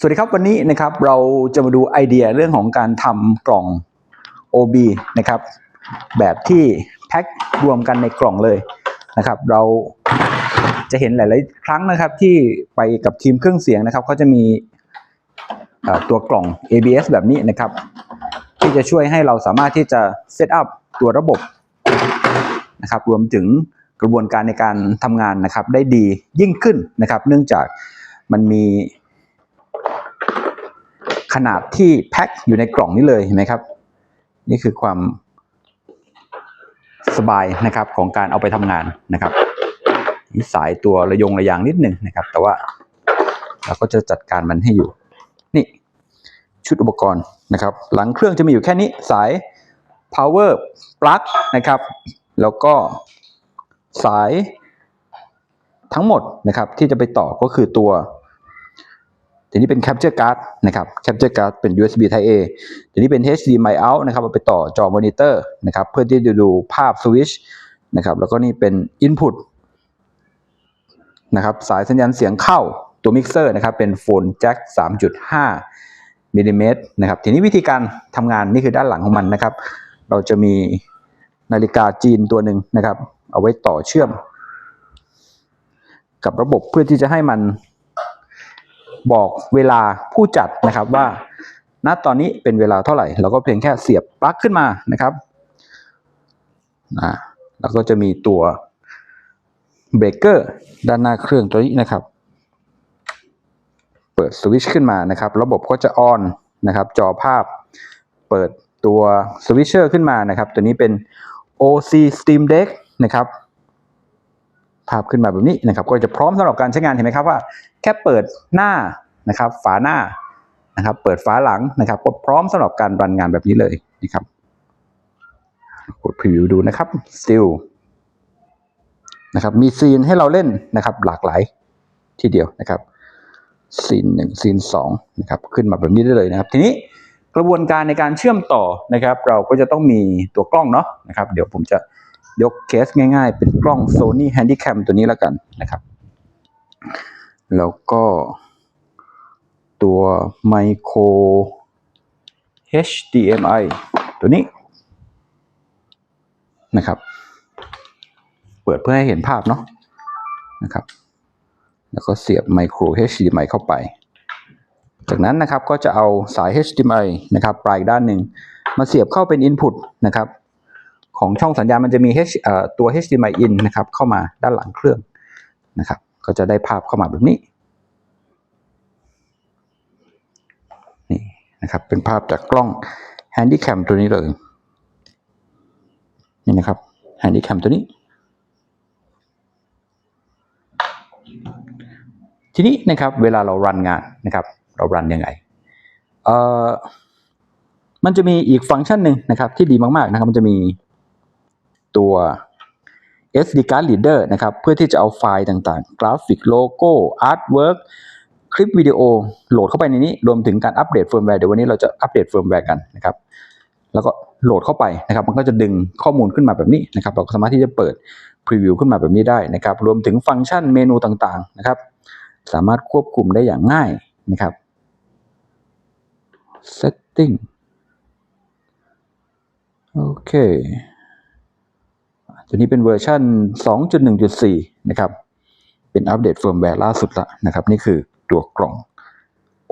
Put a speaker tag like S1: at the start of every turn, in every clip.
S1: สวัสดีครับวันนี้นะครับเราจะมาดูไอเดียเรื่องของการทำกล่อง OB นะครับแบบที่แพ็ครวมกันในกล่องเลยนะครับ เราจะเห็นหลาย ๆ ครั้งนะครับที่ไปกับทีมเครื่องเสียงนะครับเขาจะมีตัวกล่อง ABS แบบนี้นะครับ ที่จะช่วยให้เราสามารถที่จะเซตอัพตัวระบบนะครับรวมถึงกระบวนการในการทำงานนะครับได้ดียิ่งขึ้นนะครับ เนื่องจากมันมี ขนาดที่แพ็คอยู่ในกล่องนี้เลยเห็นไหมครับ นี่คือความสบายนะครับของการเอาไปทำงานนะครับสายตัวระยงระยางนิดหนึ่งนะครับ แต่ว่าเราก็จะจัดการมันให้อยู่ นี่ชุดอุปกรณ์นะครับ หลังเครื่องจะมีอยู่แค่นี้สาย power plug นะครับ แล้วก็สายทั้งหมดนะครับที่จะไปต่อก็คือตัว ทีนี้เป็น capture card นะครับ capture card เป็น USB Type A ทีนี้เป็น HDMI out นะครับเอาไปต่อจอมอนิเตอร์นะครับ เพื่อที่จะดูภาพสวิชนะครับ แล้วก็นี่เป็น input นะครับ สายสัญญาณเสียงเข้าตัวมิกเซอร์นะครับ เป็นโฟนแจ็ค3.5มิลลิเมตรนะครับ ทีนี้วิธีการทำงานนี่คือด้านหลังของมันนะครับ เราจะมีนาฬิกาจีนตัวหนึ่งนะครับ เอาไว้ต่อเชื่อม กับระบบเพื่อที่จะให้มัน บอกเวลาผู้จัดนะครับว่า ณตอนนี้เป็นเวลาเท่าไหร่ เราก็เพียงแค่เสียบปลั๊กขึ้นมานะครับอ่าแล้วก็จะมีตัวเบรกเกอร์ด้านหน้าเครื่องตัวนี้นะครับ เปิดสวิตช์ขึ้นมานะครับ ระบบก็จะออนนะครับ จอภาพเปิดตัวสวิตเชอร์ขึ้นมานะครับ ตัวนี้เป็น OC Steam Deck นะครับ ภาพขึ้นมาแบบนี้นะครับ ก็จะพร้อมสำหรับการใช้งานเห็นไหมครับว่า แค่เปิดหน้านะครับ ฝาหน้านะครับ เปิดฝาหลังนะครับก็พร้อมสำหรับการรันงานแบบนี้เลยนะครับกดพรีวิวดูนะครับ still นะครับ มีซีนให้เราเล่นนะครับ หลากหลายทีเดียวนะครับซีนหนึ่งซีนสองนะครับขึ้นมาแบบนี้ได้เลยนะครับ ทีนี้กระบวนการในการเชื่อมต่อนะครับ เราก็จะต้องมีตัวกล้องเนาะนะครับ เดี๋ยวผมจะ ยกเคสง่ายๆ เป็นกล้อง Sony Handycam ตัวนี้แล้วกันนะครับ แล้วก็ตัว Micro HDMI ตัวนี้นะครับ เปิดเพื่อให้เห็นภาพเนาะนะครับ แล้วก็เสียบ Micro HDMI เข้าไป จากนั้นนะครับก็จะเอาสาย HDMI นะครับ ปลายด้านหนึ่งมาเสียบเข้าเป็น Input นะครับ ของช่องสัญญาณมันจะมี H เอ่อตัว HDMI in นะครับเข้ามาด้านหลังเครื่องนะครับ ก็จะได้ภาพเข้ามาแบบนี้นี่นะครับเป็นภาพจากกล้อง Handycam ตัวนี้เลยนี่นะครับ Handycam ตัวนี้ ทีนี้นะครับเวลาเรารันงานนะครับ เรารันยังไงเอ่อมันจะมีอีกฟังก์ชันหนึ่งนะครับที่ดีมากๆนะครับ มันจะมี ตัว SD card reader นะครับ เพื่อที่จะเอาไฟล์ต่างๆ กราฟิก โลโก้ อาร์ตเวิร์กคลิปวิดีโอโหลดเข้าไปในนี้ รวมถึงการอัปเดตเฟิร์มแวร์เดี๋ยววันนี้เราจะอัปเดตเฟิร์มแวร์กันนะครับ แล้วก็โหลดเข้าไปนะครับ มันก็จะดึงข้อมูลขึ้นมาแบบนี้นะครับ เราก็สามารถที่จะเปิดพรีวิวขึ้นมาแบบนี้ได้นะครับ รวมถึงฟังก์ชันเมนูต่างๆนะครับ สามารถควบคุมได้อย่างง่ายนะครับ setting โอเค ตัวนี้เป็นเวอร์ชัน2.1.4 นะครับ เป็นอัปเดตเฟิร์มแวร์ล่าสุดละนะครับ นี่คือตัวกล่อง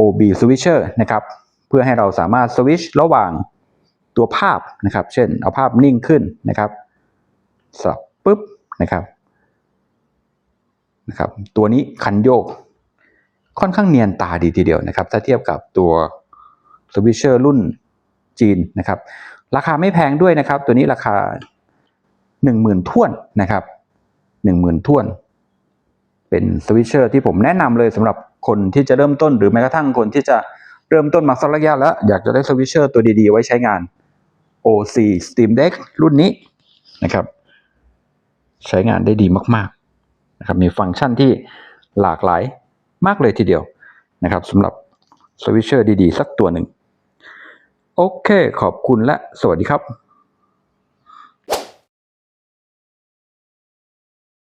S1: OB Switcher นะครับ เพื่อให้เราสามารถสวิชระหว่างตัวภาพนะครับ เช่น เอาภาพนิ่งขึ้นนะครับสับปุ๊บนะครับนะครับ ตัวนี้คันโยกค่อนข้างเนียนตาดีทีเดียวนะครับ ถ้าเทียบกับตัวสวิชเชอร์รุ่นจีนนะครับ ราคาไม่แพงด้วยนะครับ ตัวนี้ราคา หนึ่งหมื่นท่วนนะครับหนึ่งหมื่นท่วน เป็นสวิตเชอร์ที่ผมแนะนำเลยสำหรับคนที่จะเริ่มต้นหรือแม้กระทั่งคนที่จะเริ่มต้นมาสักระยะแล้ว อยากจะได้สวิตเชอร์ตัวดีๆ ไว้ใช้งาน OC Steam Deck รุ่นนี้นะครับ ใช้งานได้ดีมากๆนะครับมีฟังก์ชันที่หลากหลายมากเลยทีเดียวนะครับสำหรับสวิตเชอร์ดีๆ สักตัวหนึ่ง โอเค ขอบคุณและสวัสดีครับ